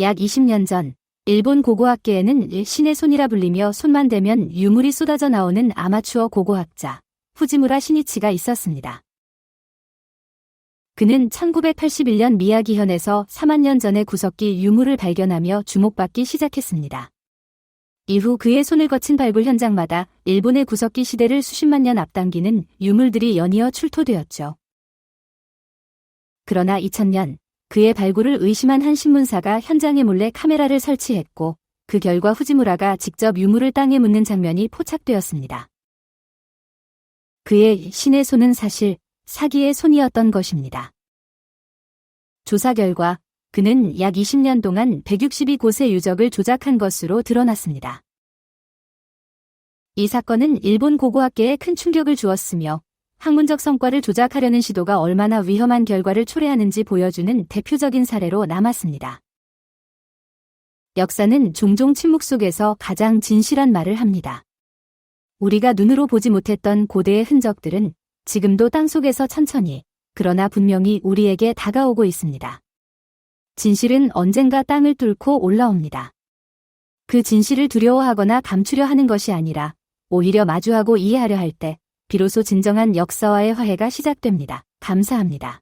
약 20년 전 일본 고고학계에는 신의 손이라 불리며 손만 대면 유물이 쏟아져 나오는 아마추어 고고학자 후지무라 시니치가 있었습니다. 그는 1981년 미야기현에서 4만 년 전의 구석기 유물을 발견하며 주목받기 시작했습니다. 이후 그의 손을 거친 발굴 현장마다 일본의 구석기 시대를 수십만 년 앞당기는 유물들이 연이어 출토되었죠. 그러나 2000년 그의 발굴을 의심한 한 신문사가 현장에 몰래 카메라를 설치했고 그 결과 후지무라가 직접 유물을 땅에 묻는 장면이 포착되었습니다. 그의 신의 손은 사실 사기의 손이었던 것입니다. 조사 결과 그는 약 20년 동안 162곳의 유적을 조작한 것으로 드러났습니다. 이 사건은 일본 고고학계에 큰 충격을 주었으며 학문적 성과를 조작하려는 시도가 얼마나 위험한 결과를 초래하는지 보여주는 대표적인 사례로 남았습니다. 역사는 종종 침묵 속에서 가장 진실한 말을 합니다. 우리가 눈으로 보지 못했던 고대의 흔적들은 지금도 땅 속에서 천천히, 그러나 분명히 우리에게 다가오고 있습니다. 진실은 언젠가 땅을 뚫고 올라옵니다. 그 진실을 두려워하거나 감추려 하는 것이 아니라 오히려 마주하고 이해하려 할 때 비로소 진정한 역사와의 화해가 시작됩니다. 감사합니다.